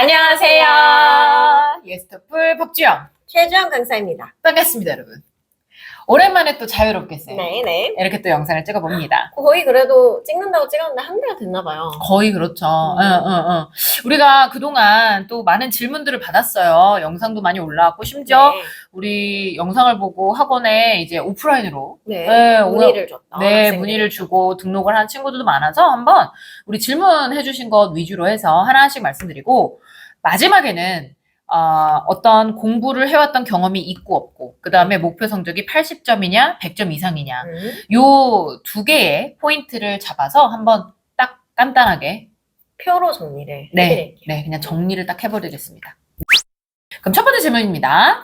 안녕하세요. 예스터풀 박주영. 최주영 강사입니다. 반갑습니다, 여러분. 오랜만에 또 자유롭게 쌤. 네, 네. 이렇게 또 영상을 찍어봅니다. 거의 그래도 찍는다고 찍었는데 한 대가 됐나 봐요. 거의 그렇죠. 음. 응, 응, 응. 우리가 그동안 또 많은 질문들을 받았어요. 영상도 많이 올라왔고, 심지어 우리 영상을 보고 학원에 이제 오프라인으로 네. 네, 네. 문의를 줬다. 네, 학생들이. 문의를 주고 등록을 한 친구들도 많아서 한번 우리 질문해 주신 것 위주로 해서 하나씩 말씀드리고 마지막에는 어, 어떤 공부를 해왔던 경험이 있고 없고 그 다음에 목표 성적이 80점이냐 100점 이상이냐 음. 요두 개의 포인트를 잡아서 한번 딱 간단하게 표로 정리를 네, 해드릴게요. 네 그냥 정리를 딱 해버리겠습니다. 그럼 첫 번째 질문입니다.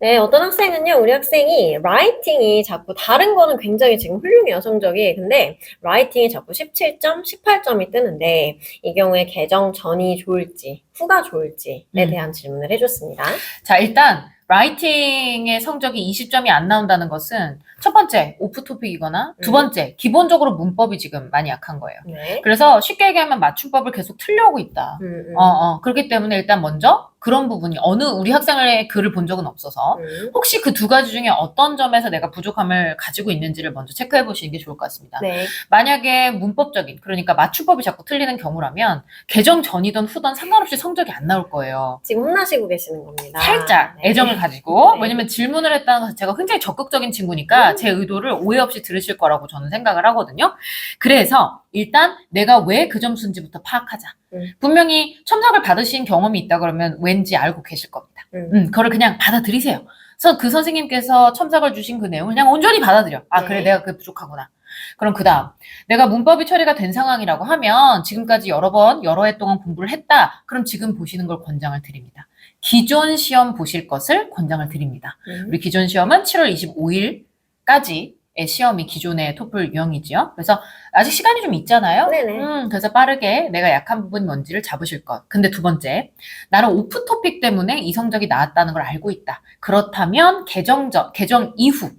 네, 어떤 학생은요, 우리 학생이 라이팅이 자꾸 다른 거는 굉장히 지금 훌륭해요, 성적이. 근데 라이팅이 자꾸 17점, 18점이 뜨는데 이 경우에 개정 전이 좋을지, 후가 좋을지에 음. 대한 질문을 해줬습니다. 자 일단 라이팅의 성적이 20점이 안 나온다는 것은 첫 번째 오프 토픽이거나 두 음. 번째 기본적으로 문법이 지금 많이 약한 거예요. 네. 그래서 쉽게 얘기하면 맞춤법을 계속 틀려오고 있다. 음, 음. 어, 어. 그렇기 때문에 일단 먼저 그런 부분이 어느 우리 학생의 글을 본 적은 없어서 음. 혹시 그 두 가지 중에 어떤 점에서 내가 부족함을 가지고 있는지를 먼저 체크해 보시는 게 좋을 것 같습니다. 네. 만약에 문법적인 그러니까 맞춤법이 자꾸 틀리는 경우라면 개정 전이든 후든 상관없이 성적이 안 나올 거예요. 지금 혼나시고 계시는 겁니다. 살짝 네. 애정을 가지고 네. 왜냐면 질문을 했다는 것 자체가 굉장히 적극적인 친구니까 음. 제 의도를 오해 없이 들으실 거라고 저는 생각을 하거든요. 그래서 일단 내가 왜 그 점수인지부터 파악하자. 음. 분명히 첨삭을 받으신 경험이 있다 그러면 왠지 알고 계실 겁니다. 음. 음, 그거를 그냥 받아들이세요. 그래서 그 선생님께서 첨삭을 주신 그 내용을 그냥 온전히 받아들여. 아, 네. 그래, 내가 그게 부족하구나. 그럼 그 다음, 내가 문법이 처리가 된 상황이라고 하면 지금까지 여러 번, 여러 해 동안 공부를 했다. 그럼 지금 보시는 걸 권장을 드립니다. 기존 시험 보실 것을 권장을 드립니다. 음. 우리 기존 시험은 7월 25일 까지의 시험이 기존의 토플 유형이지요. 그래서 아직 시간이 좀 있잖아요. 네네. 음, 그래서 빠르게 내가 약한 부분이 뭔지를 잡으실 것. 근데 두 번째, 나는 오프 토픽 때문에 이 성적이 나왔다는 걸 알고 있다. 그렇다면 개정 전, 개정 이후,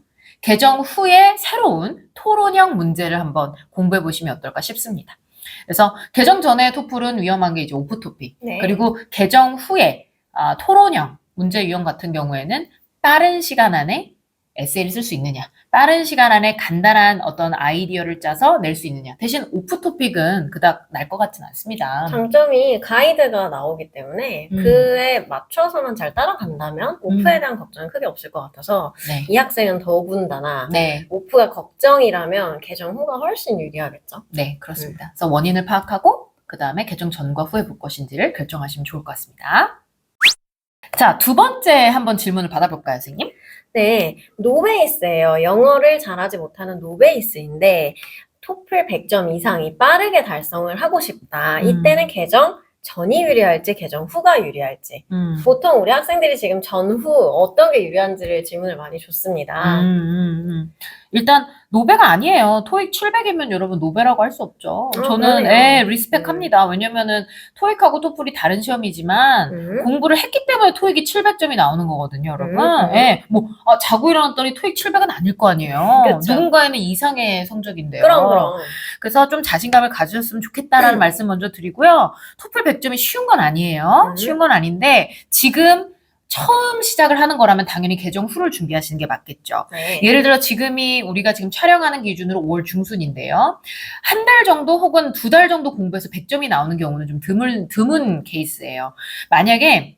개정 후에 새로운 토론형 문제를 한번 공부해 보시면 어떨까 싶습니다. 그래서 개정 전에 토플은 위험한 게 이제 오프 토픽. 네. 그리고 개정 후에 아, 토론형 문제 유형 같은 경우에는 빠른 시간 안에 에세이를 쓸 수 있느냐, 빠른 시간 안에 간단한 어떤 아이디어를 짜서 낼 수 있느냐. 대신 오프 토픽은 그닥 날 것 같지는 않습니다. 장점이 가이드가 나오기 때문에 음. 그에 맞춰서만 잘 따라간다면 오프에 음. 대한 걱정은 크게 없을 것 같아서 네. 이 학생은 더군다나 네, 오프가 걱정이라면 개정 후가 훨씬 유리하겠죠. 네, 그렇습니다. 그래서 원인을 파악하고 그 다음에 개정 전과 후에 볼 것인지를 결정하시면 좋을 것 같습니다. 자, 두 번째 한번 질문을 받아볼까요, 선생님? 네, 노베이스예요. 영어를 잘하지 못하는 노베이스인데 토플 100점 이상이 빠르게 달성을 하고 싶다. 음. 이때는 개정 전이 유리할지 개정 후가 유리할지. 음. 보통 우리 학생들이 지금 전후 어떤 게 유리한지를 질문을 많이 줬습니다. 음, 음, 음. 일단 노베가 아니에요. 토익 700이면 여러분 노베라고 할 수 없죠. 어, 저는 그러네요. 예, 리스펙합니다. 왜냐면은 토익하고 토플이 다른 시험이지만 음. 공부를 했기 때문에 토익이 700점이 나오는 거거든요, 여러분. 음. 예, 뭐 아, 자고 일어났더니 토익 700은 아닐 거 아니에요. 그쵸. 누군가에는 이상의 성적인데요. 그럼 그럼. 그래서 좀 자신감을 가지셨으면 좋겠다라는 음. 말씀 먼저 드리고요. 토플 100점이 쉬운 건 아니에요. 음. 쉬운 건 아닌데 지금 처음 시작을 하는 거라면 당연히 개정 후를 준비하시는 게 맞겠죠. 네. 예를 들어 지금이 우리가 지금 촬영하는 기준으로 5월 중순인데요. 한 달 정도 혹은 두 달 정도 공부해서 100점이 나오는 경우는 좀 드문, 드문 케이스예요. 만약에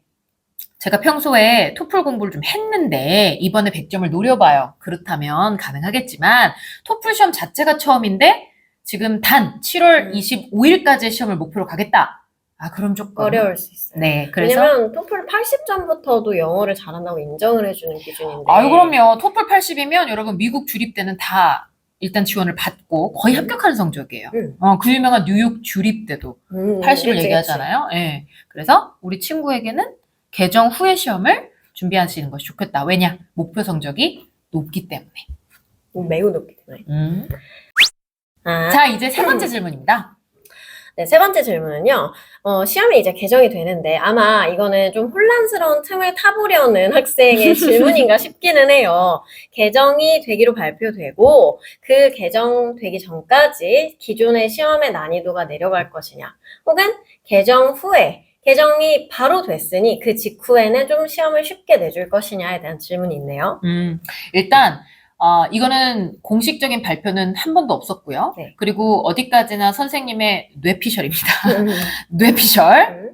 제가 평소에 토플 공부를 좀 했는데 이번에 100점을 노려봐요. 그렇다면 가능하겠지만 토플 시험 자체가 처음인데 지금 단 7월 음. 25일까지의 시험을 목표로 가겠다. 아 그럼 조금 어려울 수 있어요. 네, 그래서 왜냐면 토플 80점부터도 영어를 잘한다고 인정을 해주는 기준인데. 아유, 그럼요. 토플 80이면 여러분 미국 주립 때는 다 일단 지원을 받고 거의 음. 합격하는 성적이에요. 음. 어, 그 유명한 뉴욕 주립 때도 음, 80을 그치, 얘기하잖아요. 예. 그래서 우리 친구에게는 개정 후의 시험을 준비하시는 것이 좋겠다. 왜냐? 목표 성적이 높기 때문에. 음, 매우 높기 때문에. 음. 아, 자, 이제 세 번째 질문입니다. 네, 세 번째 질문은요. 어, 시험이 이제 개정이 되는데 아마 이거는 좀 혼란스러운 틈을 타보려는 학생의 질문인가 싶기는 해요. 개정이 되기로 발표되고 그 개정되기 전까지 기존의 시험의 난이도가 내려갈 것이냐 혹은 개정 후에 개정이 바로 됐으니 그 직후에는 좀 시험을 쉽게 내줄 것이냐에 대한 질문이 있네요. 음, 일단, 어, 이거는 공식적인 발표는 한 번도 없었고요. 네. 그리고 어디까지나 선생님의 뇌피셜입니다. 음. 뇌피셜. 음.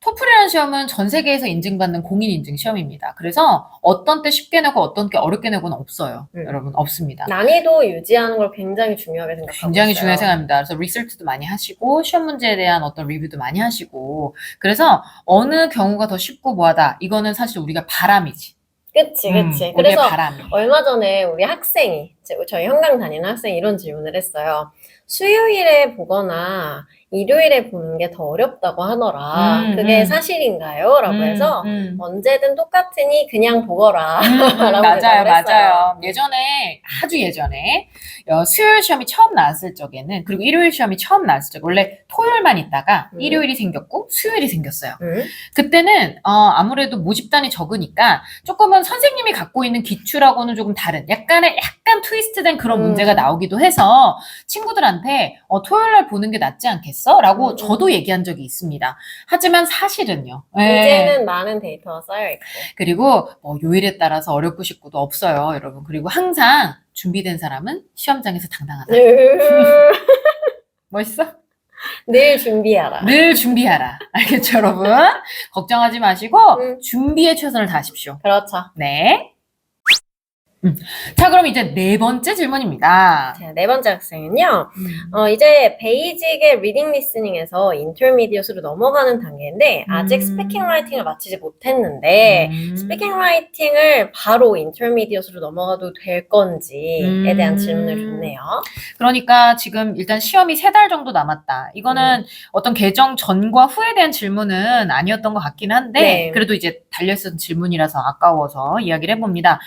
토플이라는 시험은 전 세계에서 인증받는 공인 인증 시험입니다. 그래서 어떤 때 쉽게 내고 어떤 때 어렵게 내고는 없어요. 음. 여러분, 없습니다. 난이도 유지하는 걸 굉장히 중요하게 생각하고 굉장히. 중요하게 생각합니다. 그래서 리서치도 많이 하시고 시험 문제에 대한 어떤 리뷰도 많이 하시고 그래서 어느 경우가 더 쉽고 뭐하다 이거는 사실 우리가 바람이지. 그치, 음, 그치. 우리의 그래서 바람이. 얼마 전에 우리 학생이, 제- 저희 현강 다니는 학생이 이런 질문을 했어요. 수요일에 보거나 일요일에 보는 게 더 어렵다고 하더라. 음, 그게 음. 사실인가요? 라고 음, 해서 음. 언제든 똑같으니 그냥 보거라. 음, 라고 맞아요. 맞아요. 예전에, 아주 예전에, 어, 수요일 시험이 처음 나왔을 적에는, 그리고 일요일 시험이 처음 나왔을 적에, 원래 토요일만 있다가 음. 일요일이 생겼고, 수요일이 생겼어요. 음, 그때는, 어, 아무래도 모집단이 적으니까, 조금은 선생님이 갖고 있는 기출하고는 조금 다른, 약간의, 약간 트위스트된 그런 음. 문제가 나오기도 해서, 친구들한테, 어, 토요일 날 보는 게 낫지 않겠어? 라고 음, 저도 얘기한 적이 있습니다. 하지만 사실은요. 예. 이제는 많은 데이터가 쌓여있고. 그리고 뭐 요일에 따라서 어렵고 쉽고도 없어요, 여러분. 그리고 항상 준비된 사람은 시험장에서 당당하다. 늘, 멋있어? 늘 준비하라. 늘 준비하라. 알겠죠, 여러분? 걱정하지 마시고 음. 준비에 최선을 다하십시오. 그렇죠. 네. 음. 자, 그럼 이제 네 번째 질문입니다. 자, 네 번째 학생은요. 음. 어, 이제 베이직의 리딩 리스닝에서 인터미디엇으로 넘어가는 단계인데 아직 음. 스피킹 라이팅을 마치지 못했는데 음. 스피킹 라이팅을 바로 인터미디엇으로 넘어가도 될 건지에 음. 대한 질문을 줬네요. 그러니까 지금 일단 시험이 세 달 정도 남았다. 이거는 음. 어떤 개정 전과 후에 대한 질문은 아니었던 것 같긴 한데, 네. 그래도 이제 달려있었던 질문이라서 아까워서 이야기를 해봅니다.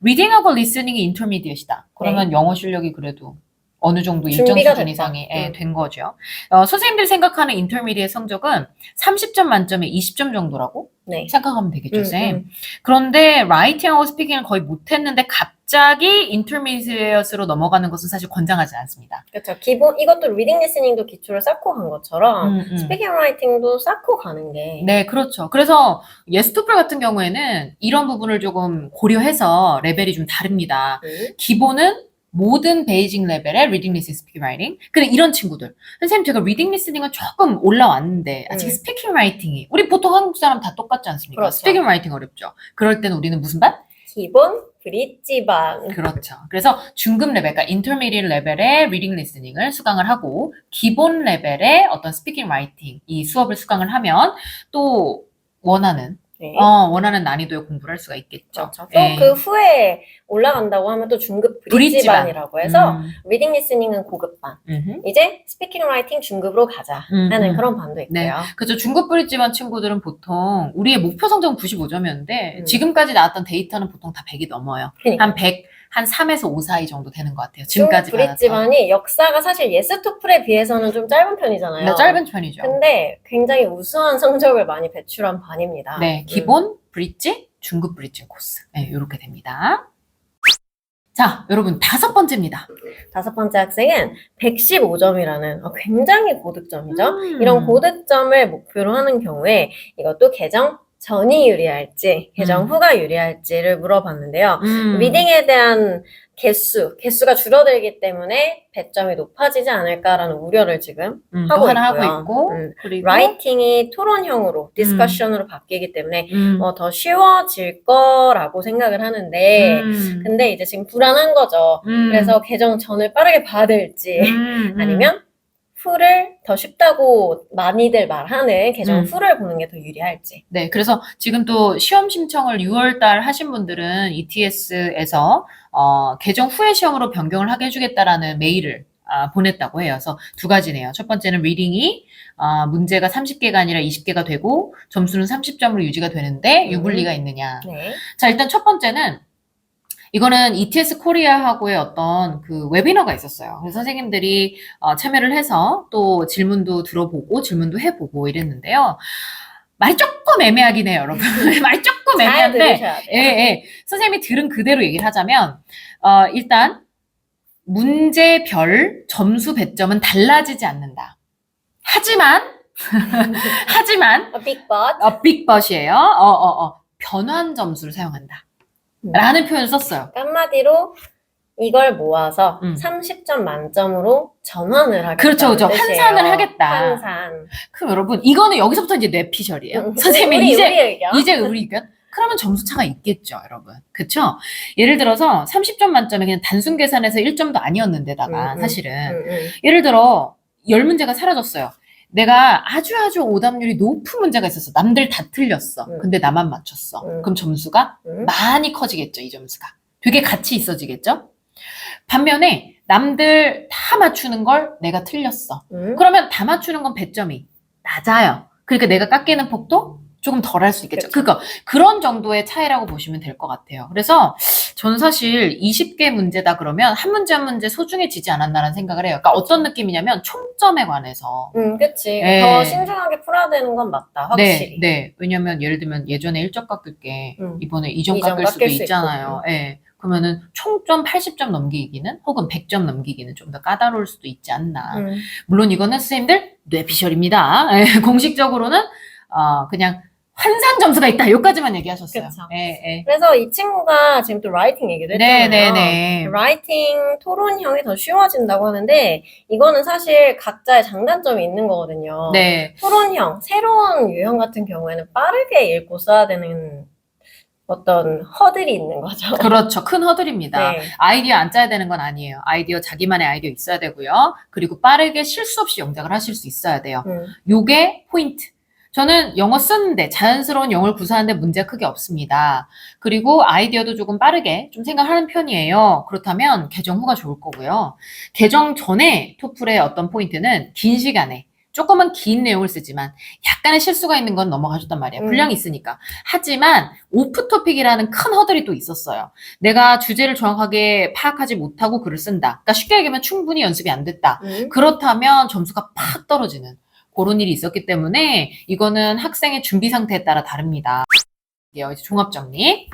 리딩 하고 리스닝이 인터미디엇이다. 그러면 영어 실력이 그래도 어느 정도 일정 네. 준비가 수준 됐다. 이상이 예, 음. 된 거죠. 어, 선생님들이 생각하는 인터미디엇 성적은 30점 만점에 20점 정도라고 네. 생각하면 되겠죠, 음, 쌤. 음. 그런데 라이팅 하고 스피킹을 거의 못했는데 갑 자기 인터미디엇으로 넘어가는 것은 사실 권장하지 않습니다. 그렇죠. 기본 이것도 리딩 리스닝도 기초를 쌓고 간 것처럼 음, 음. 스피킹 라이팅도 쌓고 가는 게 네, 그렇죠. 그래서 예스토플 같은 경우에는 이런 부분을 조금 고려해서 레벨이 좀 다릅니다. 음, 기본은 모든 베이징 레벨의 리딩 리스닝 스피킹 라이팅. 근데 이런 친구들. 선생님 제가 리딩 리스닝은 조금 올라왔는데 아직 음. 스피킹 라이팅이 우리 보통 한국 사람 다 똑같지 않습니까? 그렇죠. 스피킹 라이팅 어렵죠. 그럴 때는 우리는 무슨 반? 기본 브릿지반 그렇죠. 그래서 중급 레벨, 그러니까 인터미디엇 레벨의 리딩 리스닝을 수강을 하고 기본 레벨의 어떤 스피킹 라이팅 이 수업을 수강을 하면 또 원하는 네. 어, 원하는 난이도의 공부를 할 수가 있겠죠. 그렇죠. 예. 또그 후에 올라간다고 하면 또 중급 브릿지반. 브릿지반이라고 해서 음, 리딩 리스닝은 고급반 음흠. 이제 스피킹 라이팅 중급으로 가자 음, 하는 음. 그런 반도 있고요. 네. 그죠. 중급 브릿지반 친구들은 보통 우리의 목표 성적은 95점이었는데 음. 지금까지 나왔던 데이터는 보통 다 100이 넘어요. 그러니까 한 100, 한 3에서 5 사이 정도 되는 것 같아요. 지금까지. 브릿지반이 역사가 사실 예스 토플에 비해서는 좀 짧은 편이잖아요. 네, 짧은 편이죠. 근데 굉장히 우수한 성적을 많이 배출한 반입니다. 네, 음. 기본 브릿지, 중급 브릿지 코스. 네, 이렇게 됩니다. 자, 여러분 다섯 번째입니다. 다섯 번째 학생은 115점이라는 굉장히 고득점이죠. 음. 이런 고득점을 목표로 하는 경우에 이것도 개정 전이 유리할지, 개정 음. 후가 유리할지를 물어봤는데요. 음. 리딩에 대한 개수, 개수가 줄어들기 때문에 배점이 높아지지 않을까라는 우려를 지금 음, 하고 있고요. 하고 있고 음. 그리고 라이팅이 토론형으로, 디스커션으로 바뀌기 때문에 음. 어, 더 쉬워질 거라고 생각을 하는데 음. 근데 이제 지금 불안한 거죠. 음. 그래서 개정 전을 빠르게 봐야 될지 음, 음. 아니면 후를 더 쉽다고 많이들 말하는 개정 음. 후를 보는 게 더 유리할지. 네, 그래서 지금 또 시험 신청을 6월 달 하신 분들은 ETS에서 어, 개정 후에 시험으로 변경을 하게 해주겠다라는 메일을 아, 보냈다고 해요. 그래서 두 가지네요. 첫 번째는 리딩이 아, 문제가 30개가 아니라 20개가 되고 점수는 30점으로 유지가 되는데 음. 유불리가 있느냐. 네. 자, 일단 첫 번째는 이거는 ETS 코리아하고의 어떤 그 웨비너가 있었어요. 그래서 선생님들이 어, 참여를 해서 또 질문도 들어보고 질문도 해보고 이랬는데요. 말이 조금 애매하긴 해요, 여러분. 말이 조금 잘 애매한데. 예, 예. 선생님이 들은 그대로 얘기를 하자면, 어, 일단, 문제별 점수 배점은 달라지지 않는다. 하지만, 하지만 A big but. 어, 빅벗이에요. 어, 어, 어. 변환 점수를 사용한다. 음. 라는 표현을 썼어요. 한마디로 이걸 모아서 음. 30점 만점으로 전환을 하겠다. 그렇죠, 그렇죠. 환산을 하겠다. 환산. 그럼 여러분, 이거는 여기서부터 이제 뇌 피셜이에요. 음, 선생님이 우리, 이제, 우리 의견. 이제 우리 의견? 그러면 점수 차가 있겠죠, 여러분. 그쵸? 예를 들어서 30점 만점에 그냥 단순 계산해서 1점도 아니었는데다가, 음, 음. 사실은. 음, 음. 예를 들어, 10문제가 사라졌어요. 내가 아주 아주 오답률이 높은 문제가 있었어. 남들 다 틀렸어. 음. 근데 나만 맞췄어. 음. 그럼 점수가 음. 많이 커지겠죠, 이 점수가. 되게 가치 있어지겠죠? 반면에 남들 다 맞추는 걸 내가 틀렸어. 음. 그러면 다 맞추는 건 배점이 낮아요. 그러니까 내가 깎이는 폭도 조금 덜 할 수 있겠죠. 그쵸. 그거 그런 정도의 차이라고 보시면 될 것 같아요. 그래서 저는 사실 20개 문제다 그러면 한 문제 한 문제 소중해지지 않았나라는 생각을 해요. 그러니까 어떤 느낌이냐면 총점에 관해서 음, 그치. 네. 더 신중하게 풀어야 되는 건 맞다, 확실히. 네, 네. 왜냐면 예를 들면 예전에 1점 깎을 게 음. 이번에 2점 이점 깎을 수도 있잖아요. 예. 그러면은 총점 80점 넘기기는 혹은 100점 넘기기는 좀 더 까다로울 수도 있지 않나. 음. 물론 이거는 선생님들 뇌피셜입니다. 예, 공식적으로는 어, 그냥 환산 점수가 있다. 여기까지만 얘기하셨어요. 그쵸. 예, 예. 그래서 이 친구가 지금 또 라이팅 얘기도 했잖아요. 네, 네, 네. 라이팅 토론형이 더 쉬워진다고 하는데 이거는 사실 각자의 장단점이 있는 거거든요. 네. 토론형, 새로운 유형 같은 경우에는 빠르게 읽고 써야 되는 어떤 허들이 있는 거죠. 그렇죠. 큰 허들입니다. 네. 아이디어 안 짜야 되는 건 아니에요. 아이디어 자기만의 아이디어 있어야 되고요. 그리고 빠르게 실수 없이 영작을 하실 수 있어야 돼요. 음, 요게 포인트. 저는 영어 쓰는데 자연스러운 영어를 구사하는데 문제가 크게 없습니다. 그리고 아이디어도 조금 빠르게 좀 생각하는 편이에요. 그렇다면 개정 후가 좋을 거고요. 개정 전에 토플의 어떤 포인트는 긴 시간에 조금은 긴 내용을 쓰지만 약간의 실수가 있는 건 넘어가셨단 말이에요. 음. 분량이 있으니까. 하지만 오프 토픽이라는 큰 허들이 또 있었어요. 내가 주제를 정확하게 파악하지 못하고 글을 쓴다. 그러니까 쉽게 얘기하면 충분히 연습이 안 됐다. 음. 그렇다면 점수가 팍 떨어지는 그런 일이 있었기 때문에 이거는 학생의 준비 상태에 따라 다릅니다. 이제 종합 정리.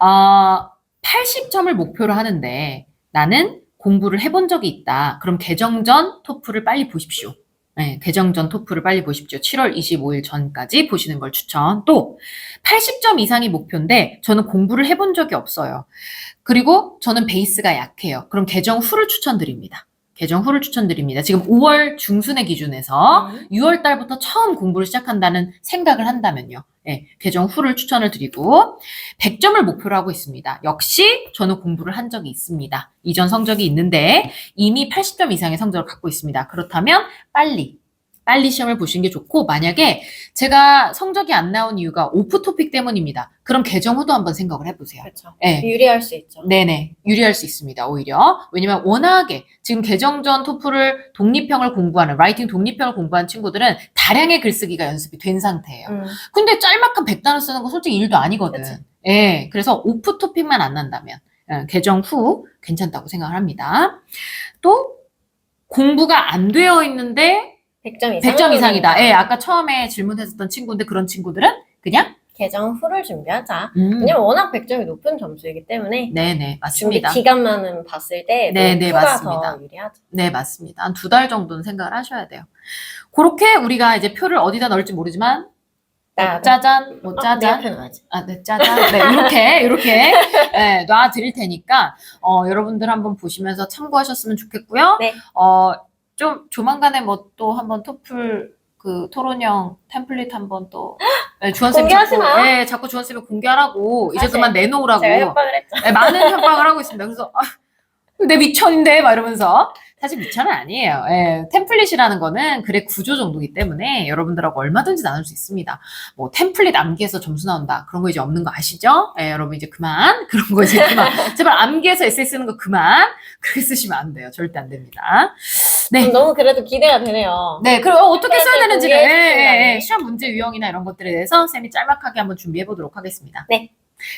어, 80점을 목표로 하는데 나는 공부를 해본 적이 있다. 그럼 개정 전 토플을 빨리 보십시오. 네, 개정 전 토플을 빨리 보십시오. 7월 25일 전까지 보시는 걸 추천. 또 80점 이상이 목표인데 저는 공부를 해본 적이 없어요. 그리고 저는 베이스가 약해요. 그럼 개정 후를 추천드립니다. 개정 후를 추천드립니다. 지금 5월 중순의 기준에서 음. 6월 달부터 처음 공부를 시작한다는 생각을 한다면요. 예, 개정 후를 추천을 드리고 100점을 목표로 하고 있습니다. 역시 저는 공부를 한 적이 있습니다. 이전 성적이 있는데 이미 80점 이상의 성적을 갖고 있습니다. 그렇다면 빨리 빨리 시험을 보시는 게 좋고 만약에 제가 성적이 안 나온 이유가 오프 토픽 때문입니다. 그럼 개정 후도 한번 생각을 해보세요. 그렇죠. 예. 유리할 수 있죠. 네네. 유리할 수 있습니다, 오히려. 왜냐면 워낙에 지금 개정 전 토플을 독립형을 공부하는, 라이팅 독립형을 공부하는 친구들은 다량의 글쓰기가 연습이 된 상태예요. 음. 근데 짤막한 100단어 쓰는 거 솔직히 일도 아니거든. 그치. 예. 그래서 오프 토픽만 안 난다면, 예, 개정 후 괜찮다고 생각을 합니다. 또, 공부가 안 되어 있는데 100점 이상. 100점 이상이다. 예, 아까 처음에 질문했었던 친구인데 그런 친구들은 그냥, 개정 후를 준비하자. 음, 왜냐면 워낙 100점이 높은 점수이기 때문에 네네, 준비 맞습니다. 기간만은 봤을 때 네, 네, 맞습니다. 더 유리하죠. 네, 맞습니다. 한 두 달 정도는 생각을 하셔야 돼요. 그렇게 우리가 이제 표를 어디다 넣을지 모르지만, 나- 짜잔, 뭐 어, 내 짜잔, 놔야지. 아, 네, 짜잔. 네, 이렇게, 이렇게, 네, 놔드릴 테니까, 어, 여러분들 한번 보시면서 참고하셨으면 좋겠고요. 네. 어, 좀 조만간에 뭐 또 한번 토플 그 토론형 템플릿 한번 또, 네, 주원쌤이 자꾸, 공개하시나요? 네, 자꾸 주원쌤이 공개하라고, 이제 사실 그만 내놓으라고. 제가 협박을 했죠. 네, 많은 협박을 하고 있습니다. 그래서 아, 내 미천인데 막 이러면서 사실 미천은 아니에요. 예, 템플릿이라는 거는 글의 구조 정도이기 때문에 여러분들하고 얼마든지 나눌 수 있습니다. 뭐 템플릿 암기해서 점수 나온다 그런 거 이제 없는 거 아시죠? 예, 여러분 이제 그만 그런 거 이제 그만 제발 암기해서 에세이 쓰는 거 그만 그렇게 쓰시면 안 돼요. 절대 안 됩니다. 네. 음, 너무 그래도 기대가 되네요. 네, 그리고 어떻게 써야 되는지를 예, 예. 예, 시험 문제 유형이나 이런 것들에 대해서 쌤이 짤막하게 한번 준비해 보도록 하겠습니다. 네.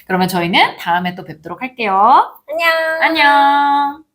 그러면 저희는 다음에 또 뵙도록 할게요. 안녕. 안녕.